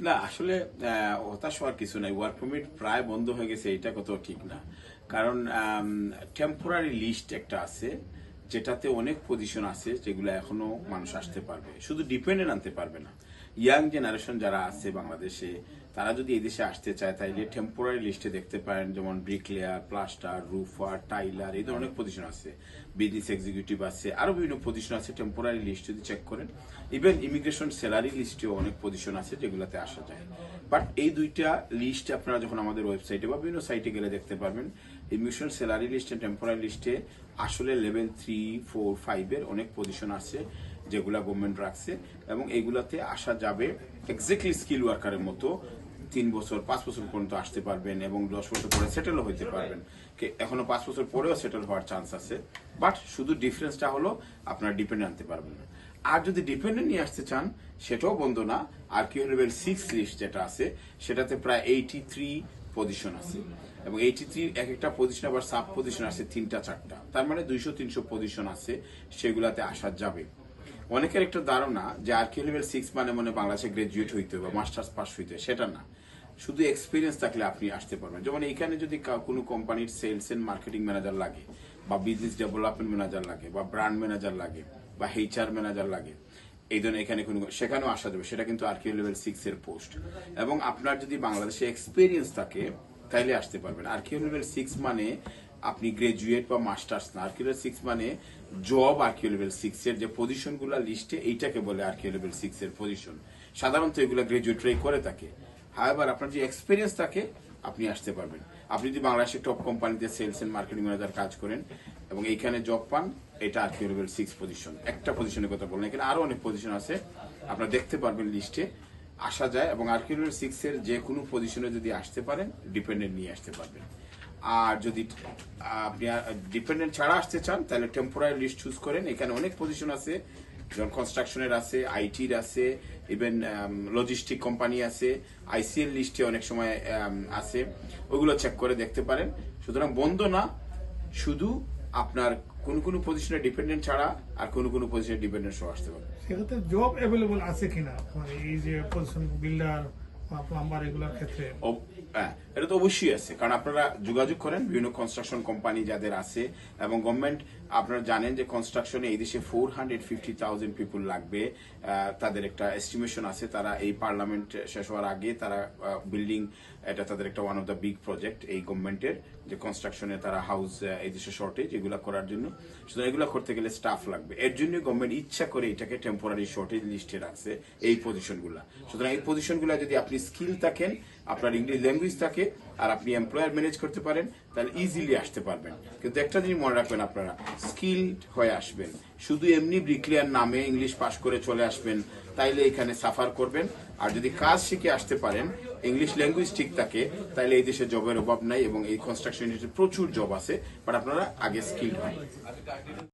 না, আসলে হতাশ হওয়ার কিছু নাই। ওয়ার্ক পারমিট প্রায় বন্ধ হয়ে গেছে এটা কত ঠিক না। কারণ টেম্পোরারি লিস্ট একটা আছে। যেটাতে অনেক পজিশন আছে যেগুলো এখনও মানুষ আসতে পারবে। শুধু ডিপেন্ডেন্ট আনতে পারবে না। ইয়াং জেনারেশন যারা আছে বাংলাদেশে, তারা যদি এই দেশে আসতে চায়, তাইলে টেম্পোরারি লিস্টে দেখতে পারেন, যেমন ব্রিকলেয়ার প্লাস্টার রুফার টাইলার এই ধরনের পজিশন আছে। বিজনেস এক্সিকিউটিভ আছে, আরও বিভিন্ন পজিশন আছে টেম্পোরারি লিস্ট যদি চেক করেন। ইভেন ইমিগ্রেশন স্যালারি লিস্টেও অনেক পজিশন আছে যেগুলোতে আসা যায়। বাট এই দুইটা লিস্ট আপনারা যখন আমাদের ওয়েবসাইটে বা বিভিন্ন সাইটে গেলে দেখতে পারবেন ইমিগ্রেশন স্যালারি লিস্টে টেম্পোরারি লিস্টে আসলে লেভেল থ্রি ফোর ফাইভের অনেক পজিশন আছে যেগুলা গভর্নমেন্ট রাখছে এবং এইগুলাতে আসা যাবে এক্স্যাক্টলি স্কিল ওয়ার্কারের মতো। তিন বছর পাঁচ বছর পর্যন্ত আসতে পারবেন এবং দশ বছর পরে সেটেলও হইতে পারবেন। এখনও পাঁচ বছর পরেও সেটেল হওয়ার চান্স আছে। বাট শুধু ডিফারেন্সটা হলো আপনারা ডিপেন্ড আনতে পারবেন না। আর যদি ডিপেন্ডেন্ট নিয়ে আসতে চান সেটাও বন্ধ না। আর কি লেভেল সিক্স লিস্ট যেটা আছে সেটাতে প্রায় এইটি থ্রি পজিশন আছে। এবং এইটি থ্রি এক একটা পজিশন আবার সাব পজিশন আছে তিনটা, চারটা। তার মানে দুইশো, তিনশো পজিশন আছে সেগুলাতে আসা যাবে। অনেকের একটা ধারণা যে আর কি লেভেল সিক্স মানে মানে বাংলাদেশে গ্রাজুয়েট হইতে হবে মাস্টার্স পাস হইতে সেটা না। শুধু এক্সপিরিয়েন্স থাকলে আপনি আসতে পারবেন। যেমন এখানে যদি কোনো কোম্পানির সেলস এন্ড মার্কেটিং ম্যানেজার লাগে, বা বিজনেস ডেভেলপমেন্ট ম্যানেজার লাগে, বা ব্র্যান্ড ম্যানেজার লাগে, বা এইচআর ম্যানেজার লাগে এই ধরনের এখানে কোনো সেখানেও আসা যাবে। সেটা কিন্তু আর লেভেল সিক্স এর পোস্ট এবং আপনার যদি বাংলাদেশে এক্সপিরিয়েন্স থাকে, তাইলে আসতে পারবেন। আর লেভেল সিক্স মানে আপনি গ্রাজুয়েট বা মাস্টার্স না। আর্কিও লেভেল সিক্স মানে জব আর্কিও লেভেল সিক্স এর যে পজিশনগুলা লিস্টে এইটাকে বলে আর্কিও লেভেল সিক্স এর পজিশন সাধারণত এগুলা গ্রাজুয়েটরাই করে থাকে। হায়াবার আপনার যে এক্সপিরিয়েন্স থাকে আপনি আসতে পারবেন। আপনি যদি বাংলাদেশের টপ কোম্পানিতে সেলস এন্ড মার্কেটিং ম্যানেজার কাজ করেন এবং এইখানে জব পান, এটা আর্কিও লেভেল সিক্স পজিশন একটা পজিশনের কথা বললেন এখানে আরও অনেক পজিশন আছে। আপনারা দেখতে পারবেন লিস্টে আসা যায় এবং আর্কিও লেভেল সিক্স এর যে কোনো পজিশনে যদি আসতে পারেন ডিপেন্ডেন্ট নিয়ে আসতে পারবেন। আর যদি আপনি ডিপেন্ডেন্ট ছাড়া আসতে চান, তাহলে টেম্পোরারি লিস্ট চুজ করেন। এখানে অনেক পজিশন আছে। যেমন কনস্ট্রাকশনের আছে আইটির আছে ইভেন লজিস্টিক কোম্পানি আছে আইসিএল লিস্টে অনেক সময় um, আছে। ওগুলো চেক করে দেখতে পারেন। সুতরাং বন্ধ না শুধু আপনার কোন কোন পজিশনে ডিপেন্ডেন্ট ছাড়া আর কোন কোন পজিশনে ডিপেন্ডেন্ট সহ আসতে পারে সেক্ষেত্রে জব অ্যাভেলেবল আছে কিনা? মানে এই যে পজিশন বিল্ডার বা প্লাম্বার এগুলোর ক্ষেত্রে? হ্যাঁ, অবশ্যই আছে। কারণ আপনারা যোগাযোগ করেন বিভিন্ন কনস্ট্রাকশন কোম্পানি যাদের আছে এবং গভর্নমেন্ট আপনারা জানেন যে কনস্ট্রাকশনে এই দেশে four hundred fifty thousand people লাগবে। তাদের একটা এস্টিমেশন আছে। তারা এই পার্লামেন্ট শেষ হওয়ার আগে তারা বিল্ডিং এটা তাদের একটা one of the big project এই গভর্নমেন্টের যে কনস্ট্রাকশনে তারা হাউস এই দেশে শর্টেজ এগুলো করার জন্য। সুতরাং এগুলো করতে গেলে স্টাফ লাগবে। এর জন্য গভর্নমেন্ট ইচ্ছা করে এটাকে টেম্পোরারি শর্টেজ লিস্টে রাখছে এই পজিশনগুলা সুতরাং এই পজিশনগুলো যদি আপনি স্কিল থাকেন, আপনার ইংলিশ ল্যাঙ্গুয়েজ থাকে আর আপনি এমপ্লয়ার ম্যানেজ করতে পারেন, তাহলে ইজিলি আসতে পারবেন। কিন্তু একটা জিনিস মনে রাখবেন আপনারা স্কিলড হয়ে আসবেন। শুধু এমনি ব্রিকলিয়ার নামে ইংলিশ পাশ করে চলে আসবেন, তাইলে এখানে সাফার করবেন। আর যদি কাজ শিখে আসতে পারেন ইংলিশ ল্যাঙ্গুয়েজ ঠিক থাকে তাহলে এই দেশে জবের অভাব নাই এবং এই কনস্ট্রাকশন ইন্ডাস্ট্রি প্রচুর জব আছে বাট আপনারা আগে স্কিল হন।